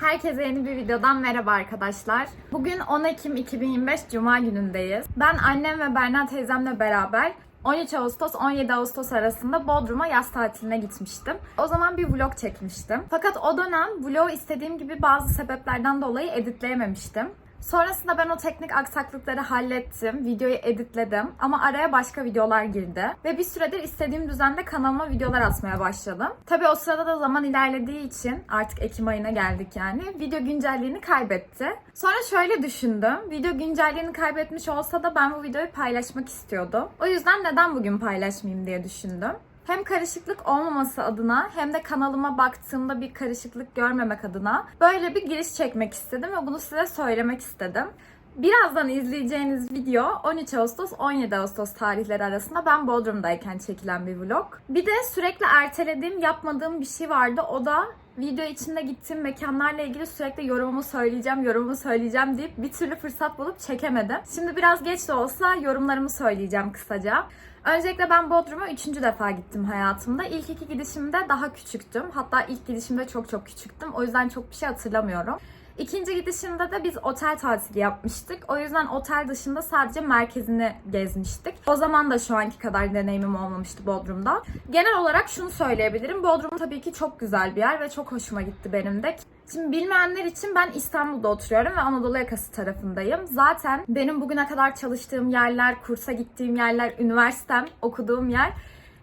Herkese yeni bir videodan merhaba arkadaşlar. Bugün 10 Ekim 2025 Cuma günündeyiz. Ben annem ve Berna teyzemle beraber 13 Ağustos 17 Ağustos arasında Bodrum'a yaz tatiline gitmiştim. O zaman bir vlog çekmiştim. Fakat o dönem vlogu istediğim gibi bazı sebeplerden dolayı editleyememiştim. Sonrasında ben o teknik aksaklıkları hallettim, videoyu editledim ama araya başka videolar girdi. Ve bir süredir istediğim düzende kanalıma videolar atmaya başladım. Tabii o sırada da zaman ilerlediği için artık Ekim ayına geldik yani. Video güncelliğini kaybetti. Sonra şöyle düşündüm. Video güncelliğini kaybetmiş olsa da ben bu videoyu paylaşmak istiyordum. O yüzden neden bugün paylaşmayayım diye düşündüm. Hem karışıklık olmaması adına hem de kanalıma baktığımda bir karışıklık görmemek adına böyle bir giriş çekmek istedim ve bunu size söylemek istedim. Birazdan izleyeceğiniz video 13 Ağustos 17 Ağustos tarihleri arasında ben Bodrum'dayken çekilen bir vlog. Bir de sürekli ertelediğim, yapmadığım bir şey vardı. O da video içinde gittiğim mekanlarla ilgili sürekli yorumumu söyleyeceğim, yorumumu söyleyeceğim deyip bir türlü fırsat bulup çekemedim. Şimdi biraz geç de olsa yorumlarımı söyleyeceğim kısaca. Öncelikle ben Bodrum'a üçüncü defa gittim hayatımda. İlk iki gidişimde daha küçüktüm. Hatta ilk gidişimde çok çok küçüktüm. O yüzden çok bir şey hatırlamıyorum. İkinci gidişimde de biz otel tatili yapmıştık. O yüzden otel dışında sadece merkezini gezmiştik. O zaman da şu anki kadar deneyimim olmamıştı Bodrum'da. Genel olarak şunu söyleyebilirim. Bodrum tabii ki çok güzel bir yer ve çok hoşuma gitti benim de. Şimdi bilmeyenler için ben İstanbul'da oturuyorum ve Anadolu yakası tarafındayım. Zaten benim bugüne kadar çalıştığım yerler, kursa gittiğim yerler, üniversitem, okuduğum yer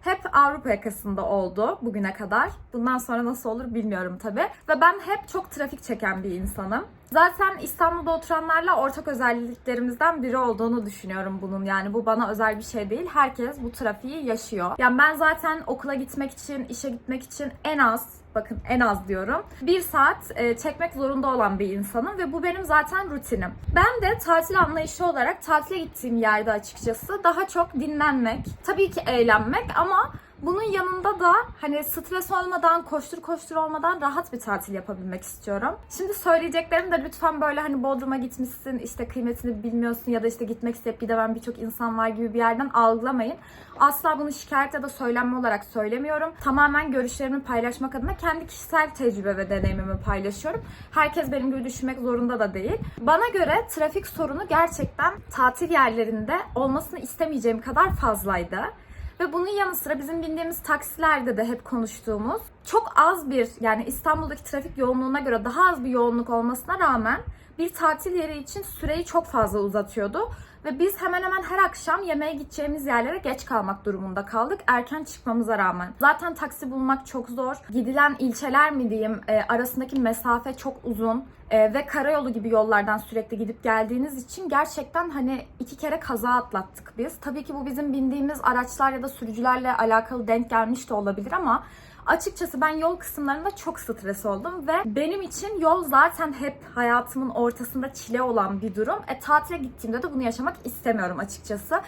hep Avrupa yakasında oldu bugüne kadar. Bundan sonra nasıl olur bilmiyorum tabi. Ve ben hep çok trafik çeken bir insanım. Zaten İstanbul'da oturanlarla ortak özelliklerimizden biri olduğunu düşünüyorum bunun. Yani bu bana özel bir şey değil. Herkes bu trafiği yaşıyor. Yani ben zaten okula gitmek için, işe gitmek için en az bakın en az diyorum. Bir saat e, çekmek zorunda olan bir insanım ve bu benim zaten rutinim. Ben de tatil anlayışı olarak tatile gittiğim yerde açıkçası daha çok dinlenmek, tabii ki eğlenmek ama bunun yanında da hani stres olmadan, koştur koştur olmadan rahat bir tatil yapabilmek istiyorum. Şimdi söyleyeceklerim de lütfen böyle hani Bodrum'a gitmişsin, işte kıymetini bilmiyorsun ya da işte gitmek isteyip gidemeyen birçok insan var gibi bir yerden algılamayın. Asla bunu şikayet ya da söylenme olarak söylemiyorum. Tamamen görüşlerimi paylaşmak adına kendi kişisel tecrübe ve deneyimimi paylaşıyorum. Herkes benim gibi düşünmek zorunda da değil. Bana göre trafik sorunu gerçekten tatil yerlerinde olmasını istemeyeceğim kadar fazlaydı. Ve bunun yanı sıra bizim bindiğimiz taksilerde de hep konuştuğumuz çok az bir yani İstanbul'daki trafik yoğunluğuna göre daha az bir yoğunluk olmasına rağmen bir tatil yeri için süreyi çok fazla uzatıyordu. Ve biz hemen hemen her akşam yemeğe gideceğimiz yerlere geç kalmak durumunda kaldık. Erken çıkmamıza rağmen. Zaten taksi bulmak çok zor. Gidilen ilçeler mi diyeyim e, arasındaki mesafe çok uzun. E, ve karayolu gibi yollardan sürekli gidip geldiğiniz için gerçekten hani iki kere kaza atlattık biz. Tabii ki bu bizim bindiğimiz araçlar ya da sürücülerle alakalı denk gelmiş de olabilir ama Açıkçası ben yol kısımlarında çok stres oldum ve benim için yol zaten hep hayatımın ortasında çile olan bir durum. E tatile gittiğimde de bunu yaşamak istemiyorum açıkçası.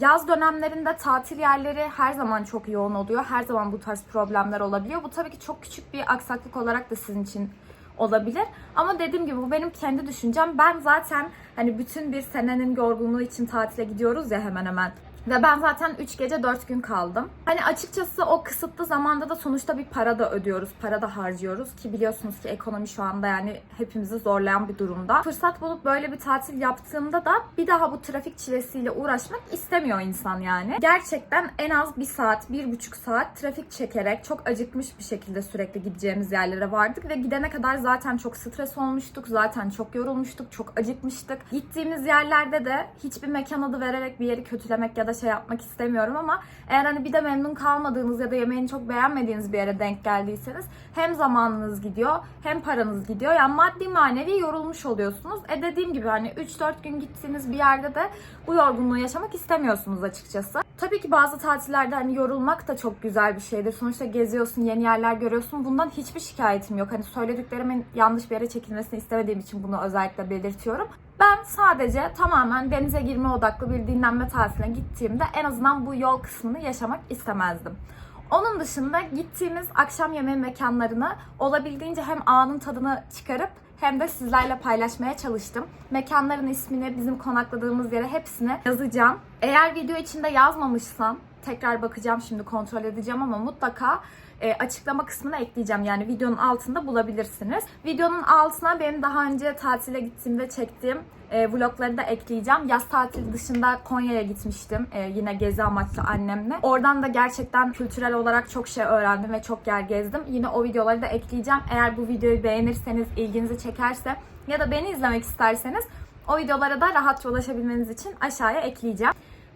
Yaz dönemlerinde tatil yerleri her zaman çok yoğun oluyor. Her zaman bu tarz problemler olabiliyor. Bu tabii ki çok küçük bir aksaklık olarak da sizin için olabilir. Ama dediğim gibi bu benim kendi düşüncem. Ben zaten hani bütün bir senenin yorgunluğu için tatile gidiyoruz ya hemen hemen. Ve ben zaten 3 gece 4 gün kaldım. Hani açıkçası o kısıtlı zamanda da sonuçta bir para da ödüyoruz, para da harcıyoruz ki biliyorsunuz ki ekonomi şu anda yani hepimizi zorlayan bir durumda. Fırsat bulup böyle bir tatil yaptığımda da bir daha bu trafik çilesiyle uğraşmak istemiyor insan yani. Gerçekten en az bir saat, bir buçuk saat trafik çekerek çok acıkmış bir şekilde sürekli gideceğimiz yerlere vardık ve gidene kadar zaten çok stres olmuştuk, zaten çok yorulmuştuk, çok acıkmıştık. Gittiğimiz yerlerde de hiçbir mekan adı vererek bir yeri kötülemek ya da şey yapmak istemiyorum ama eğer hani bir de memnun kalmadığınız ya da yemeğini çok beğenmediğiniz bir yere denk geldiyseniz hem zamanınız gidiyor hem paranız gidiyor. Yani maddi manevi yorulmuş oluyorsunuz. E dediğim gibi hani 3-4 gün gittiğiniz bir yerde de bu yorgunluğu yaşamak istemiyorsunuz açıkçası. Tabii ki bazı tatillerde hani yorulmak da çok güzel bir şeydir. Sonuçta geziyorsun, yeni yerler görüyorsun. Bundan hiçbir şikayetim yok. Hani söylediklerimin yanlış bir yere çekilmesini istemediğim için bunu özellikle belirtiyorum. Ben sadece tamamen denize girme odaklı bir dinlenme tatiline gittiğimde en azından bu yol kısmını yaşamak istemezdim. Onun dışında gittiğimiz akşam yemeği mekanlarını olabildiğince hem anın tadını çıkarıp hem de sizlerle paylaşmaya çalıştım. Mekanların ismini, bizim konakladığımız yere hepsini yazacağım. Eğer video içinde yazmamışsam tekrar bakacağım şimdi kontrol edeceğim ama mutlaka e, açıklama kısmına ekleyeceğim. Yani videonun altında bulabilirsiniz. Videonun altına benim daha önce tatile gittiğimde çektiğim e, vlogları da ekleyeceğim. Yaz tatili dışında Konya'ya gitmiştim. E, yine gezi amaçlı annemle. Oradan da gerçekten kültürel olarak çok şey öğrendim ve çok yer gezdim. Yine o videoları da ekleyeceğim. Eğer bu videoyu beğenirseniz, ilginizi çekerse ya da beni izlemek isterseniz o videolara da rahatça ulaşabilmeniz için aşağıya ekleyeceğim.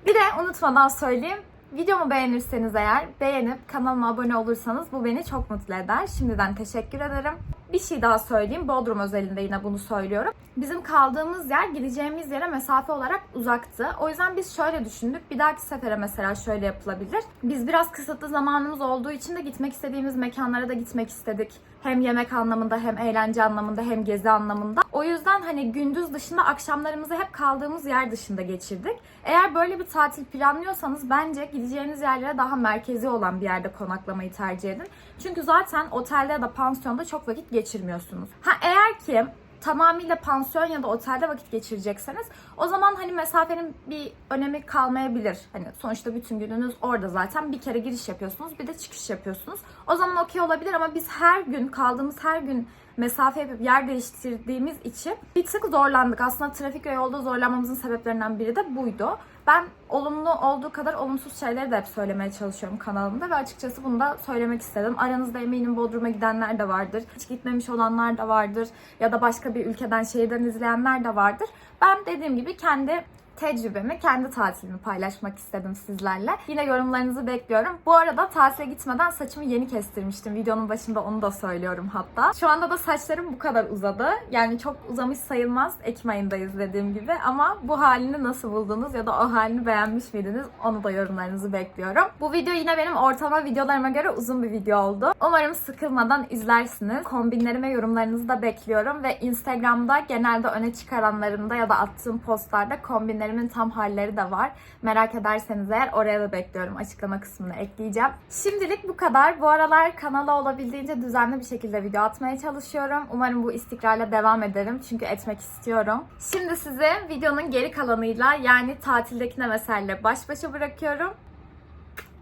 Bir de unutmadan söyleyeyim. Videomu beğenirseniz eğer beğenip kanalıma abone olursanız bu beni çok mutlu eder. Şimdiden teşekkür ederim. Bir şey daha söyleyeyim. Bodrum özelinde yine bunu söylüyorum. Bizim kaldığımız yer gideceğimiz yere mesafe olarak uzaktı. O yüzden biz şöyle düşündük. Bir dahaki sefere mesela şöyle yapılabilir. Biz biraz kısıtlı zamanımız olduğu için de gitmek istediğimiz mekanlara da gitmek istedik. Hem yemek anlamında hem eğlence anlamında hem gezi anlamında. O yüzden hani gündüz dışında akşamlarımızı hep kaldığımız yer dışında geçirdik. Eğer böyle bir tatil planlıyorsanız bence gideceğiniz yerlere daha merkezi olan bir yerde konaklamayı tercih edin. Çünkü zaten otelde ya da pansiyonda çok vakit geçirmiyorsunuz. Ha eğer ki tamamıyla pansiyon ya da otelde vakit geçirecekseniz o zaman hani mesafenin bir önemi kalmayabilir. Hani sonuçta bütün gününüz orada zaten bir kere giriş yapıyorsunuz bir de çıkış yapıyorsunuz. O zaman okey olabilir ama biz her gün kaldığımız her gün mesafe yapıp yer değiştirdiğimiz için bir tık zorlandık. Aslında trafik ve yolda zorlanmamızın sebeplerinden biri de buydu. Ben olumlu olduğu kadar olumsuz şeyleri de hep söylemeye çalışıyorum kanalımda ve açıkçası bunu da söylemek istedim. Aranızda eminim Bodrum'a gidenler de vardır. Hiç gitmemiş olanlar da vardır. Ya da başka bir ülkeden, şehirden izleyenler de vardır. Ben dediğim gibi kendi tecrübemi, kendi tatilimi paylaşmak istedim sizlerle. Yine yorumlarınızı bekliyorum. Bu arada tatile gitmeden saçımı yeni kestirmiştim. Videonun başında onu da söylüyorum hatta. Şu anda da saçlarım bu kadar uzadı. Yani çok uzamış sayılmaz. Ekim ayındayız dediğim gibi. Ama bu halini nasıl buldunuz ya da o halini beğenmiş miydiniz? Onu da yorumlarınızı bekliyorum. Bu video yine benim ortalama videolarıma göre uzun bir video oldu. Umarım sıkılmadan izlersiniz. Kombinlerime yorumlarınızı da bekliyorum ve Instagram'da genelde öne çıkaranlarımda ya da attığım postlarda kombinlerimi Kombinlerimin tam halleri de var. Merak ederseniz eğer oraya da bekliyorum. Açıklama kısmına ekleyeceğim. Şimdilik bu kadar. Bu aralar kanala olabildiğince düzenli bir şekilde video atmaya çalışıyorum. Umarım bu istikrarla devam ederim. Çünkü etmek istiyorum. Şimdi sizi videonun geri kalanıyla yani tatildeki mesele baş başa bırakıyorum.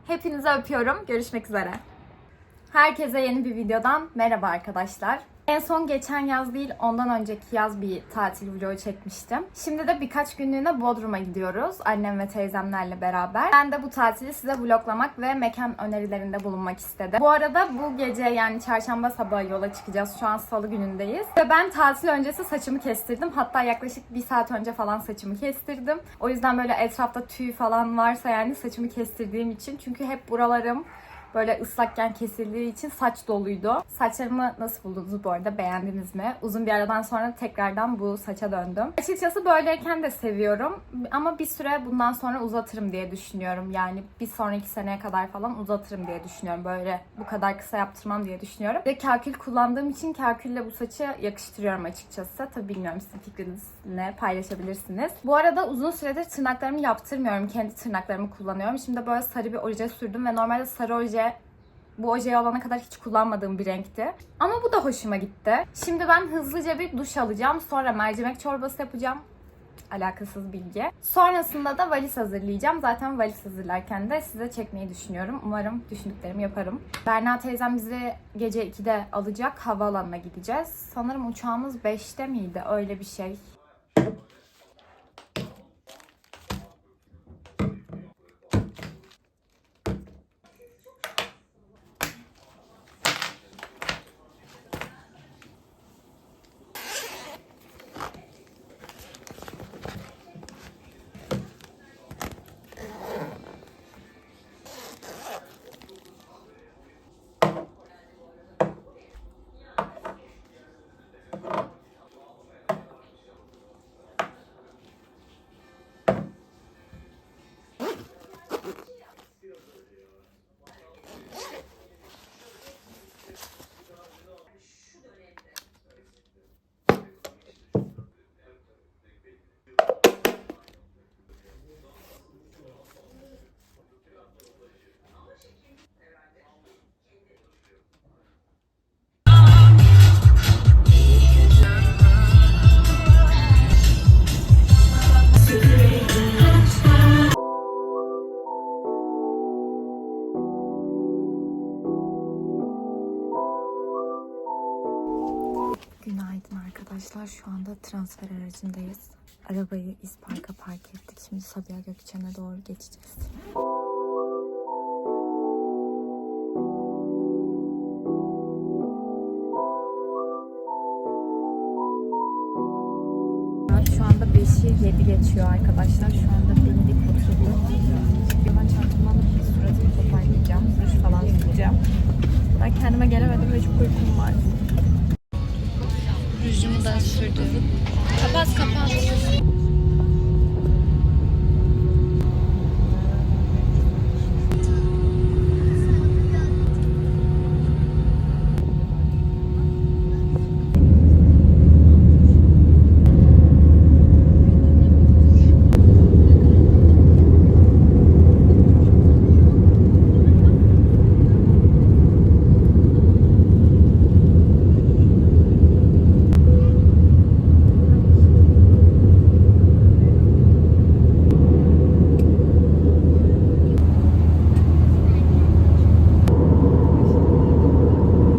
Hepinizi öpüyorum. Görüşmek üzere. Herkese yeni bir videodan merhaba arkadaşlar. En son geçen yaz değil, ondan önceki yaz bir tatil vlogu çekmiştim. Şimdi de birkaç günlüğüne Bodrum'a gidiyoruz. Annem ve teyzemlerle beraber. Ben de bu tatili size vloglamak ve mekan önerilerinde bulunmak istedim. Bu arada bu gece yani çarşamba sabahı yola çıkacağız. Şu an salı günündeyiz. Ve ben tatil öncesi saçımı kestirdim. Hatta yaklaşık bir saat önce falan saçımı kestirdim. O yüzden böyle etrafta tüy falan varsa yani saçımı kestirdiğim için. Çünkü hep buralarım böyle ıslakken kesildiği için saç doluydu. Saçlarımı nasıl buldunuz bu arada? Beğendiniz mi? Uzun bir aradan sonra tekrardan bu saça döndüm. Açıkçası böyleyken de seviyorum. Ama bir süre bundan sonra uzatırım diye düşünüyorum. Yani bir sonraki seneye kadar falan uzatırım diye düşünüyorum. Böyle bu kadar kısa yaptırmam diye düşünüyorum. Ve kakül kullandığım için kakülle bu saçı yakıştırıyorum açıkçası. Tabi bilmiyorum sizin fikriniz ne paylaşabilirsiniz. Bu arada uzun süredir tırnaklarımı yaptırmıyorum. Kendi tırnaklarımı kullanıyorum. Şimdi böyle sarı bir oje sürdüm ve normalde sarı oje bu ojeyi alana kadar hiç kullanmadığım bir renkti. Ama bu da hoşuma gitti. Şimdi ben hızlıca bir duş alacağım. Sonra mercimek çorbası yapacağım. Alakasız bilgi. Sonrasında da valiz hazırlayacağım. Zaten valiz hazırlarken de size çekmeyi düşünüyorum. Umarım düşündüklerimi yaparım. Berna teyzem bizi gece 2'de alacak. Havaalanına gideceğiz. Sanırım uçağımız 5'te miydi? Öyle bir şey. Aracındayız. Arabayı İspark'a park ettik. Şimdi Sabiha Gökçen'e doğru geçeceğiz. Şu anda 5'i 7 geçiyor arkadaşlar. Şu anda bindik oturduk. Yaman çantamı alıp suratımı toparlayacağım. Duş falan yapacağım. Ben kendime gelemedim ve çok uykum var. Rujumu da sürdüm. Kapat kapat.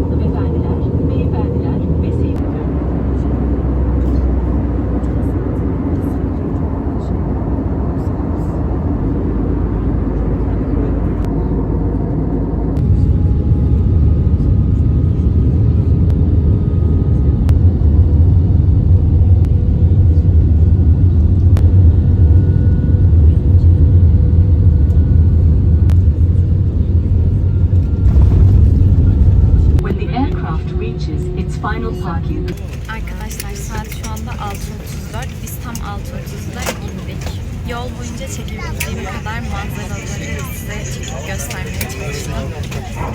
Hanımefendiler, beyefendiler ve sevgili When the aircraft reaches its final parking Arkadaşlar saat şu anda 6.34. Biz tam 6.30'da indik. Yol boyunca çekebildiğim kadar manzaraları size çekip göstermeye çalıştım.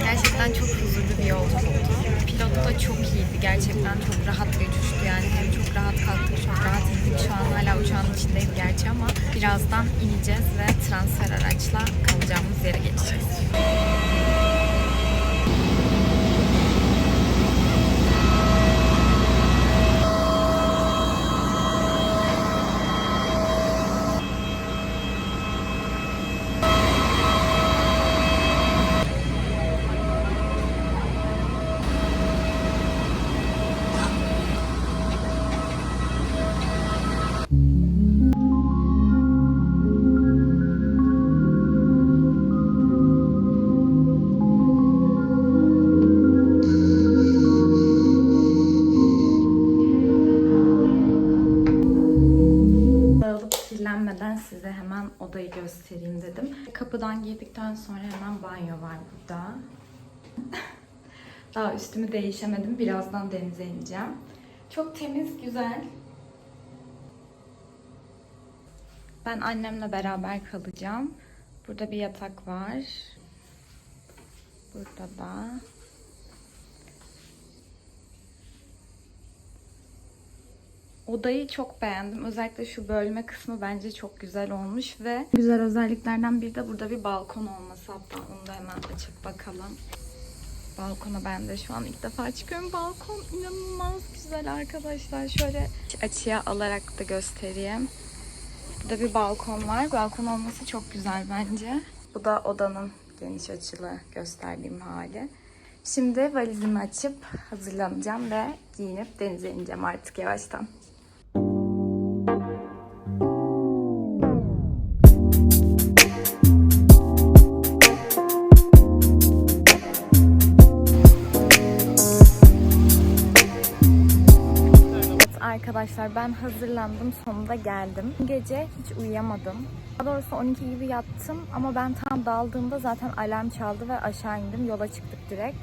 Gerçekten çok huzurlu bir yolculuktu. Pilot da çok iyiydi. Gerçekten çok rahat bir uçuştu yani. Hem çok rahat kalktık, çok rahat indik. Şu an hala uçağın içindeyim gerçi ama birazdan ineceğiz ve transfer araçla kalacağımız yere geçeceğiz. Odayı göstereyim dedim. Kapıdan girdikten sonra hemen banyo var burada. Daha üstümü değişemedim. Birazdan denize ineceğim. Çok temiz, güzel. Ben annemle beraber kalacağım. Burada bir yatak var. Burada da. Odayı çok beğendim. Özellikle şu bölme kısmı bence çok güzel olmuş ve güzel özelliklerden biri de burada bir balkon olması. Hatta onu da hemen açıp bakalım. Balkona ben de şu an ilk defa çıkıyorum. Balkon inanılmaz güzel arkadaşlar. Şöyle açıya alarak da göstereyim. Burada bir balkon var. Balkon olması çok güzel bence. Bu da odanın geniş açılı gösterdiğim hali. Şimdi valizimi açıp hazırlanacağım ve giyinip denize ineceğim artık yavaştan. Arkadaşlar ben hazırlandım sonunda geldim. Gece hiç uyuyamadım. Daha doğrusu 12 gibi yattım ama ben tam daldığımda zaten alarm çaldı ve aşağı indim. Yola çıktık direkt.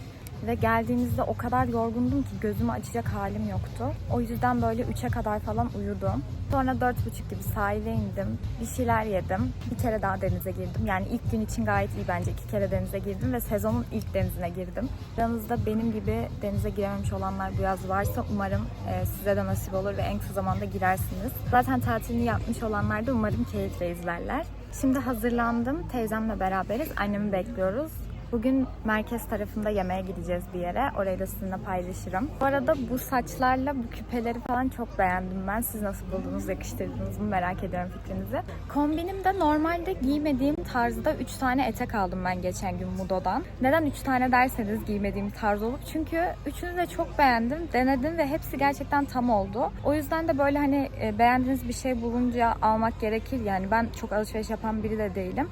Ve geldiğimizde o kadar yorgundum ki gözümü açacak halim yoktu. O yüzden böyle 3'e kadar falan uyudum. Sonra 4.30 gibi sahile indim. Bir şeyler yedim. Bir kere daha denize girdim. Yani ilk gün için gayet iyi bence. iki kere denize girdim ve sezonun ilk denizine girdim. Aranızda benim gibi denize girememiş olanlar bu yaz varsa umarım e, size de nasip olur ve en kısa zamanda girersiniz. Zaten tatilini yapmış olanlar da umarım keyifle izlerler. Şimdi hazırlandım. Teyzemle beraberiz. Annemi bekliyoruz. Bugün merkez tarafında yemeğe gideceğiz bir yere. Orayı da sizinle paylaşırım. Bu arada bu saçlarla bu küpeleri falan çok beğendim ben. Siz nasıl buldunuz, yakıştırdınız mı merak ediyorum fikrinizi. Kombinimde normalde giymediğim tarzda 3 tane etek aldım ben geçen gün Mudo'dan. Neden 3 tane derseniz giymediğim tarz olup çünkü üçünü de çok beğendim, denedim ve hepsi gerçekten tam oldu. O yüzden de böyle hani e, beğendiğiniz bir şey bulunca almak gerekir. Yani ben çok alışveriş yapan biri de değilim.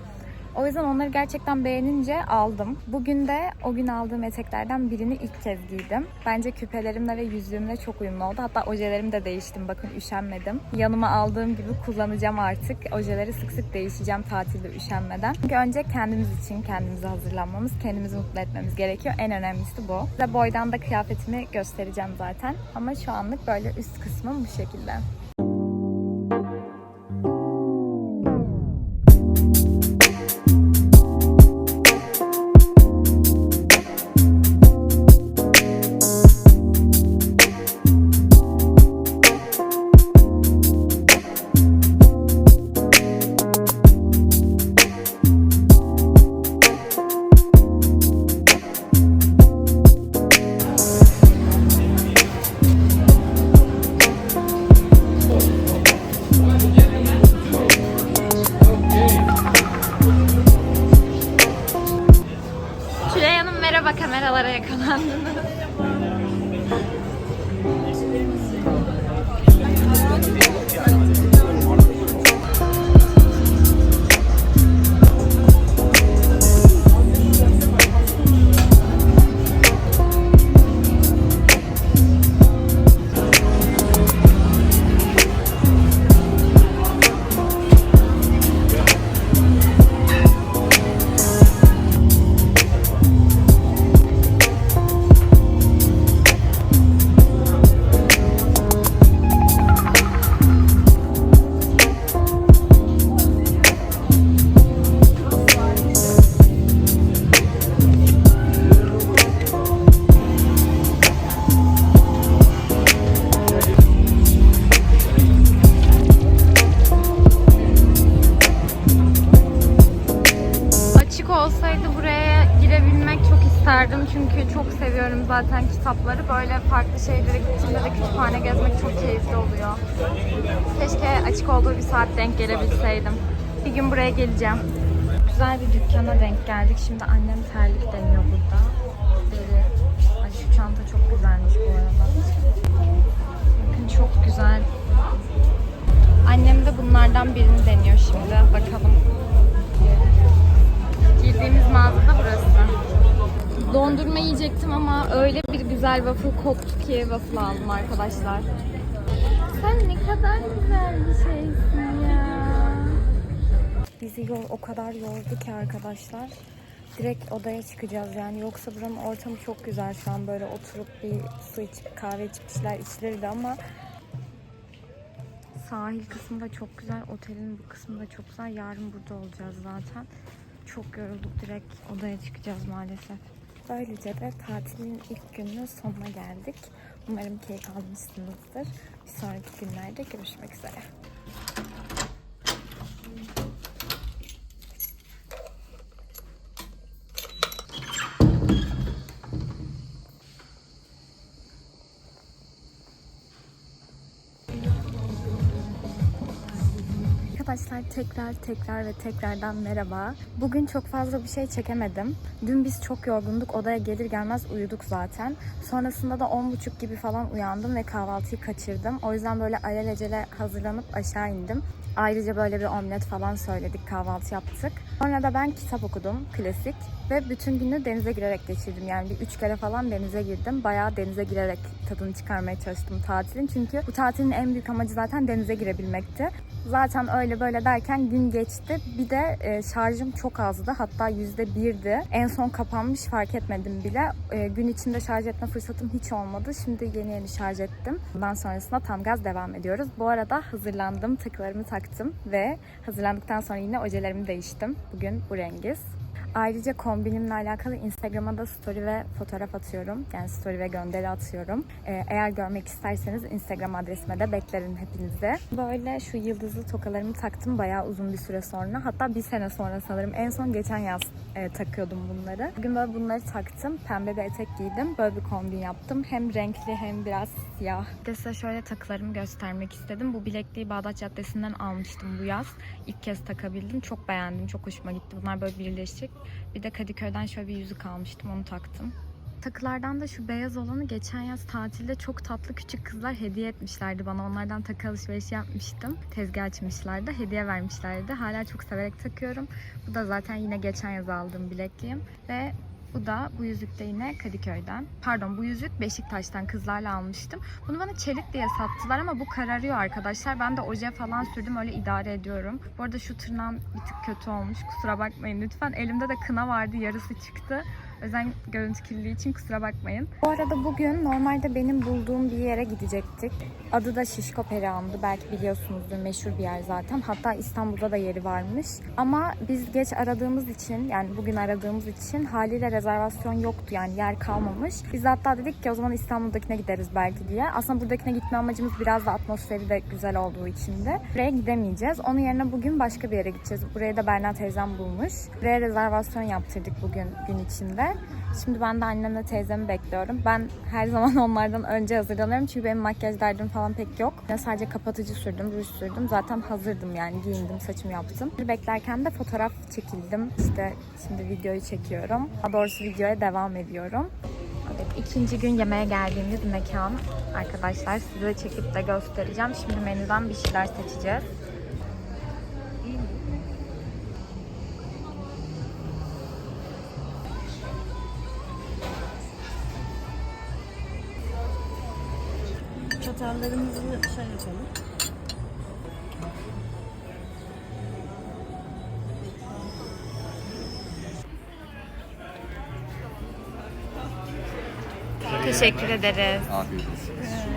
O yüzden onları gerçekten beğenince aldım. Bugün de o gün aldığım eteklerden birini ilk kez giydim. Bence küpelerimle ve yüzüğümle çok uyumlu oldu. Hatta ojelerimi de değiştim. Bakın üşenmedim. Yanıma aldığım gibi kullanacağım artık. Ojeleri sık sık değişeceğim tatilde üşenmeden. Çünkü önce kendimiz için kendimize hazırlanmamız, kendimizi mutlu etmemiz gerekiyor. En önemlisi bu. Size boydan da kıyafetimi göstereceğim zaten. Ama şu anlık böyle üst kısmım bu şekilde. Merhaba kameralara yakalandınız. Kitapları. Böyle farklı şeylere gittiğimde de kütüphane gezmek çok keyifli oluyor. Keşke açık olduğu bir saat denk gelebilseydim. Bir gün buraya geleceğim. Güzel bir dükkana denk geldik. Şimdi annem terlik deniyor burada. Böyle, ay şu çanta çok güzelmiş bu arada. Bakın çok güzel. Annem de bunlardan birini deniyor şimdi. Bakalım. Girdiğimiz mağazada burası. Dondurma yiyecektim ama öyle bir güzel waffle koptu ki waffle aldım arkadaşlar. Sen ne kadar güzel bir şeysin ya. Bizi yol o kadar yordu ki arkadaşlar. Direkt odaya çıkacağız yani. Yoksa buranın ortamı çok güzel şu an böyle oturup bir su içip kahve içip bir içilirdi ama Sahil kısmı da çok güzel, otelin bu kısmı da çok güzel. Yarın burada olacağız zaten. Çok yorulduk, direkt odaya çıkacağız maalesef. Böylece de tatilin ilk gününün sonuna geldik. Umarım keyif almışsınızdır. Bir sonraki günlerde görüşmek üzere. Tekrar tekrar ve tekrardan merhaba. Bugün çok fazla bir şey çekemedim. Dün biz çok yorgunduk. Odaya gelir gelmez uyuduk zaten. Sonrasında da 10.30 gibi falan uyandım ve kahvaltıyı kaçırdım. O yüzden böyle alelacele hazırlanıp aşağı indim. Ayrıca böyle bir omlet falan söyledik, kahvaltı yaptık. Sonra da ben kitap okudum, klasik. Ve bütün günü denize girerek geçirdim. Yani bir üç kere falan denize girdim. Bayağı denize girerek tadını çıkarmaya çalıştım tatilin. Çünkü bu tatilin en büyük amacı zaten denize girebilmekti. Zaten öyle böyle derken gün geçti. Bir de e, şarjım çok azdı. Hatta yüzde birdi. En son kapanmış fark etmedim bile. E, gün içinde şarj etme fırsatım hiç olmadı. Şimdi yeni yeni şarj ettim. Bundan sonrasında tam gaz devam ediyoruz. Bu arada hazırlandım. Takılarımı taktım ve hazırlandıktan sonra yine ojelerimi değiştim. Bugün bu rengiz. Ayrıca kombinimle alakalı Instagram'a da story ve fotoğraf atıyorum. Yani story ve gönderi atıyorum. Ee, eğer görmek isterseniz Instagram adresime de beklerim hepinizi. Böyle şu yıldızlı tokalarımı taktım bayağı uzun bir süre sonra. Hatta bir sene sonra sanırım. En son geçen yaz e, takıyordum bunları. Bugün böyle bunları taktım. Pembe bir etek giydim. Böyle bir kombin yaptım. Hem renkli hem biraz siyah. Bir size şöyle takılarımı göstermek istedim. Bu bilekliği Bağdat Caddesi'nden almıştım bu yaz. İlk kez takabildim. Çok beğendim. Çok hoşuma gitti. Bunlar böyle birleşik. Bir de Kadıköy'den şöyle bir yüzük almıştım. Onu taktım. Takılardan da şu beyaz olanı geçen yaz tatilde çok tatlı küçük kızlar hediye etmişlerdi bana. Onlardan takı alışverişi yapmıştım. Tezgah açmışlardı. Hediye vermişlerdi. Hala çok severek takıyorum. Bu da zaten yine geçen yaz aldığım bilekliğim. Ve bu da bu yüzük de yine Kadıköy'den. Pardon bu yüzük Beşiktaş'tan kızlarla almıştım. Bunu bana çelik diye sattılar ama bu kararıyor arkadaşlar. Ben de oje falan sürdüm öyle idare ediyorum. Bu arada şu tırnağım bir tık kötü olmuş. Kusura bakmayın lütfen. Elimde de kına vardı yarısı çıktı. O yüzden görüntü kirliliği için kusura bakmayın. Bu arada bugün normalde benim bulduğum bir yere gidecektik. Adı da Şişko Perihan'dı. Belki biliyorsunuzdur. Meşhur bir yer zaten. Hatta İstanbul'da da yeri varmış. Ama biz geç aradığımız için yani bugün aradığımız için haliyle rezervasyon yoktu. Yani yer kalmamış. Biz de hatta dedik ki o zaman İstanbul'dakine gideriz belki diye. Aslında buradakine gitme amacımız biraz da atmosferi de güzel olduğu için de. Buraya gidemeyeceğiz. Onun yerine bugün başka bir yere gideceğiz. Buraya da Berna teyzem bulmuş. Buraya rezervasyon yaptırdık bugün gün içinde. Şimdi ben de annemle teyzemi bekliyorum. Ben her zaman onlardan önce hazırlanıyorum. Çünkü benim makyaj derdim falan pek yok. Ben sadece kapatıcı sürdüm, ruj sürdüm. Zaten hazırdım yani giyindim, saçımı yaptım. Beklerken de fotoğraf çekildim. İşte şimdi videoyu çekiyorum. Daha doğrusu videoya devam ediyorum. Evet, ikinci gün yemeğe geldiğimiz mekan arkadaşlar size çekip de göstereceğim. Şimdi menüden bir şeyler seçeceğiz. Çatallarımızı şey yapalım. Teşekkür ederiz. Afiyet olsun.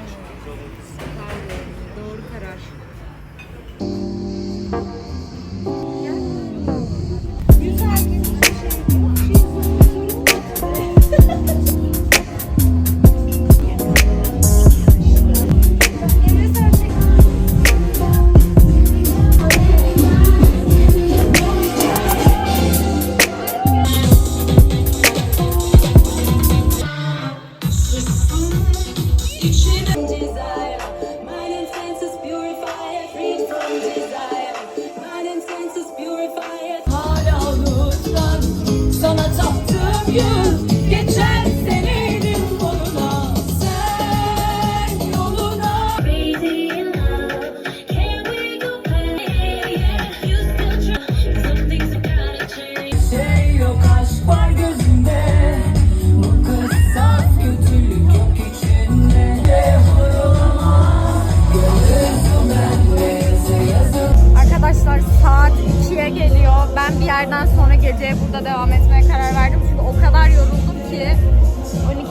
Etmeye karar verdim. Çünkü o kadar yoruldum ki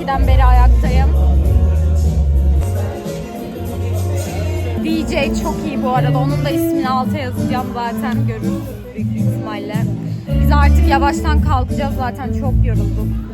12'den beri ayaktayım. DJ çok iyi bu arada. Onun da ismini alta yazacağım zaten. Görürsünüz büyük ihtimalle. Biz artık yavaştan kalkacağız zaten. Çok yorulduk.